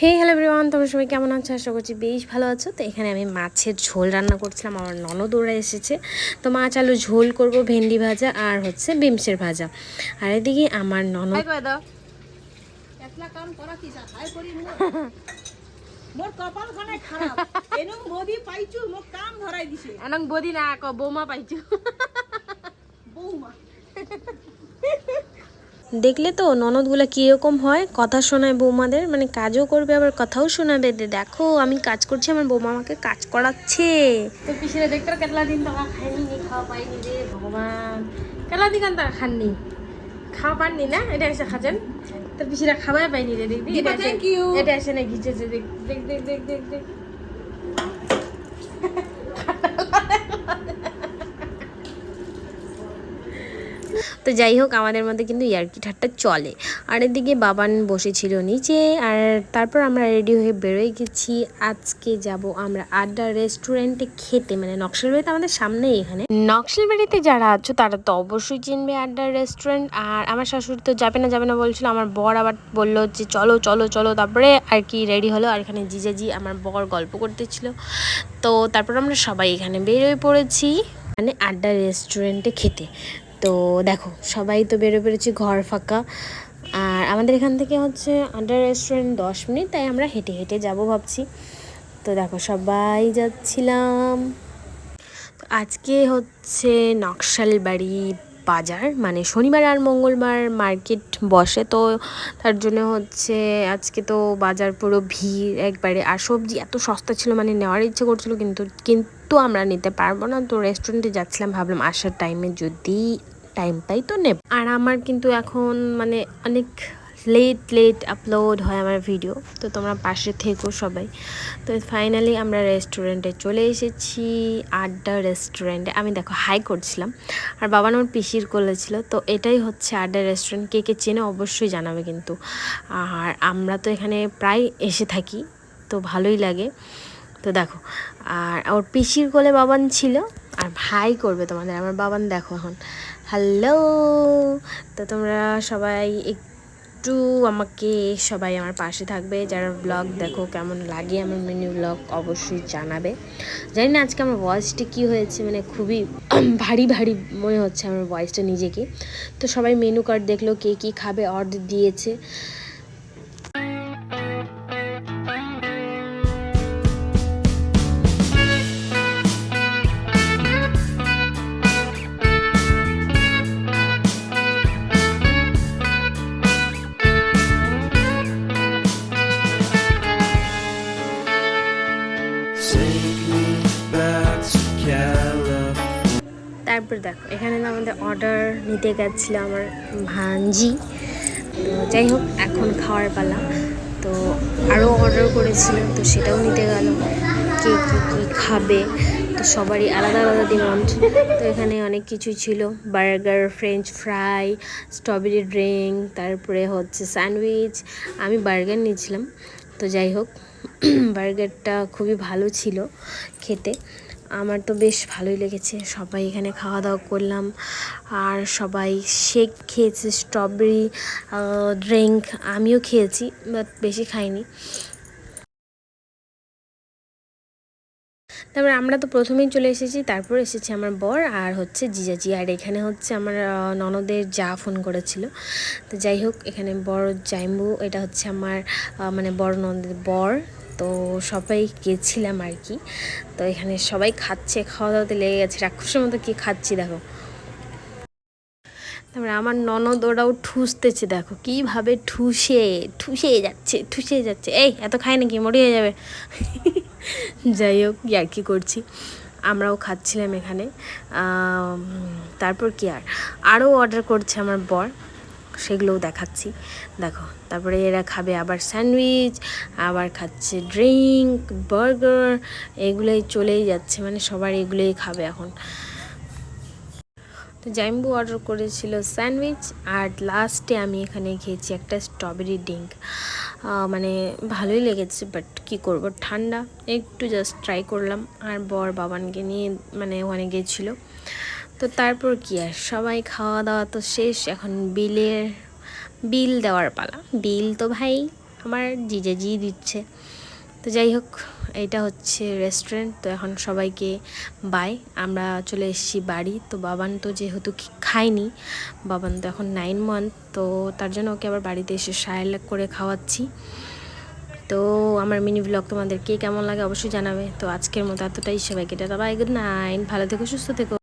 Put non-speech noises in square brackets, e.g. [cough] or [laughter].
হে hello everyone তোমরা সবাই কেমন আছো? আশা করছি বেশ ভালো আছো। তো এখানে আমি মাছের ঝোল রান্না করছিলাম আমার ননদ ওরা এসেছে। তো মাছ আলু ঝোল করব ভেন্ডি ভাজা আর হচ্ছে বিমসের ভাজা। আর এদিকে আমার ননদ বৌমা পাইছো বৌমা। দেখলে তো ননদগুলো কীরকম হয় কথা শোনায় বৌমাদের মানে কাজও করবে আবার কথাও শোনাবে। যে দেখো আমি কাজ করছি আমার বৌমা আমাকে কাজ করাচ্ছে। তো দেখতে কেতলা দিন টাকা খাইনি খাওয়া পাইনি রে ভগবান। কেতলা দিন টাকা খাননি। খাওয়া পাননি না? এটা এসে খাচ্ছেন? তো পিছিয়ে খাওয়াই পাইনি রে দেখবি? এটা এসে- এটা এসে না ঘিচেছে দেখ দেখ দেখ দেখ দেখ দেখ। তো যাই হোক, আমাদের মধ্যে কিন্তু ইয়ার্কি ঠাট্টা চলে। আর এদিকে বাবান বসেছিল নিচে, আর তারপর আমরা রেডি হয়ে বেরোয় গেছি। আজকে যাব আমরা আড্ডা রেস্টুরেন্টে খেতে মানে নকশালবাড়িতে আমাদের সামনেই এখানে। নকশালবাড়িতে যারা আছো, তারা তো অবশ্যই চিনবে আড্ডা রেস্টুরেন্ট। আর আমার শাশুড়ি তো যাবে না যাবে না বলছিল, আমার বর আবার বলল যে, চলো চলো চলো। তারপরে আর কি রেডি হলো, আর এখানে জিজাজি আমার বর গল্প করতেছিল। তো তারপর আমরা সবাই এখানে বেরোয় পড়েছি। মানে আড্ডা রেস্টুরেন্টে খেতে। তো দেখো, সবাই তো বেরো পেরেছি ঘর ফাঁকা। আর আমাদের এখান থেকে হচ্ছে আন্ডার রেস্টুরেন্ট দশ মিনিট, তাই আমরা হেঁটে হেঁটে যাব ভাবছি। তো দেখো, সবাই যাচ্ছিলাম। আজকে হচ্ছে নকশালবাড়ি বাজার মানে শনিবার আর মঙ্গলবার মার্কেট বসে। তো তার জন্য হচ্ছে আজকে তো বাজার পুরো ভিড়, একবারে। আর সবজি এত সস্তা ছিল মানে নেওয়ার ইচ্ছে করছিল কিন্তু কিন্তু আমরা নিতে পারব না। তো রেস্টুরেন্টে যাচ্ছিলাম, ভাবলাম আসার টাইমে যদি টাইম পাই তো নেব। আর আমার কিন্তু এখন মানে অনেক লেট লেট আপলোড হয় আমার ভিডিও তো তোমরা পাশে থেকো সবাই। তো ফাইনালি আমরা রেস্টুরেন্টে চলে এসেছি, আড্ডা রেস্টুরেন্টে আমি দেখো হাই করছিলাম আর বাবা আমার পিসির করেছিল তো এটাই হচ্ছে আড্ডা রেস্টুরেন্ট কে কে চেনে অবশ্যই জানাবে কিন্তু। আর আমরা তো এখানে প্রায় এসে থাকি, তো ভালোই লাগে। তো দেখো, আর ওর পিসির কোলে বাবান ছিল, আর ভাই করবে তোমাদের, আমার বাবান দেখো এখন। হ্যালো তো তোমরা সবাই একটু আমাকে সবাই আমার পাশে থাকবে, যারা ব্লগ দেখো কেমন লাগে আমার মিনি ব্লগ অবশ্যই জানাবে। জানি না আজকে আমার ভয়েসটা কী হয়েছে মানে খুবই [clears throat] ভারী ভারী মনে হচ্ছে আমার ভয়েসটা নিজেকে। তো সবাই মেনু কার্ড দেখল, কে কী খাবে অর্ডার দিয়েছে। তারপর দেখো, এখানে না আমাদের অর্ডার নিতে গেছিল আমার ভাঞ্জি তো যাই হোক, এখন খাওয়ার পালা। তো আরও অর্ডার করেছিল, তো সেটাও নিতে গেল। কে কী কী খাবে, তো সবারই আলাদা আলাদা ডিমান্ড তো এখানে অনেক কিছু ছিল। Burger french fry strawberry drink তারপরে হচ্ছে স্যান্ডউইচ আমি বার্গার নিয়েছিলাম। তো যাই হোক [clears throat] বার্গারটা খুবই ভালো ছিল খেতে। আমার তো বেশ ভালোই লেগেছে। সবাই এখানে খাওয়া দাওয়া করলাম। আর সবাই শেক খেয়েছে স্ট্রবেরি ড্রিঙ্ক আমিও খেয়েছি বাট বেশি খাইনি। তারপরে আমরা তো প্রথমেই চলে এসেছি, তারপর এসেছে আমার বর আর হচ্ছে জিজাজি। আর এখানে হচ্ছে আমার ননদের যা ফোন করেছিল। তো যাই হোক, এখানে বড় জাইম্বু, এটা হচ্ছে আমার মানে বড় ননদের বর। তো সবাই গেছিলাম আর কি। তো এখানে সবাই খাচ্ছে খাওয়া দাওয়াতে লেগে গেছে। রাক্ষসের মতো কি খাচ্ছি, দেখো। তারপরে আমার ননদ ওরাও ঠুসতেছে, দেখো। কীভাবে ঠুসে ঠুসে যাচ্ছে ঠুসে যাচ্ছে। এই, এত খায় নাকি? মরে হয়ে যাবে। যাই হোক আর কি করছি? আমরাও খাচ্ছিলাম এখানে। তারপর কি আর? আরও অর্ডার করছে আমার বর, সেগুলোও দেখাচ্ছি। দেখো, তারপরে এরা খাবে আবার স্যান্ডউইচ আবার খাচ্ছে ড্রিঙ্ক বার্গার এগুলোই চলেই যাচ্ছে মানে সবার এগুলোই খাবে এখন। তো জাইম্বু অর্ডার করেছিল স্যান্ডউইচ আর লাস্টে আমি এখানে খেয়েছি একটা স্ট্রবেরি ড্রিঙ্ক মানে ভালোই লেগেছে, বাট কি করব, ঠান্ডা। একটু জাস্ট ট্রাই করলাম, আর বর বাবানকে নিয়ে মানে ওখানে গেছিল। তো তারপর কি আর, সবাই খাওয়া দাওয়া তো শেষ, এখন বিলের, বিল দেওয়ার পালা। বিল তো ভাই আমার জিজেজি দিচ্ছে। তো যাই হোক, এইটা হচ্ছে রেস্টুরেন্ট তো এখন সবাইকে বাই আমরা চলে এসেছি বাড়ি, তো বাবান তো যেহেতু খায়নি, বাবান তো এখন নাইন মান্থ তো তার জন্য ওকে আবার বাড়িতে এসে সায়ালাক করে খাওয়াচ্ছি। তো আমার মিনি ব্লগ তোমাদের কে কেমন লাগে অবশ্যই জানাবে। তো আজকের মতো এতটাই, সবাইকে টাটা বাই গুড নাইট ভালো থেকো, সুস্থ থেকো।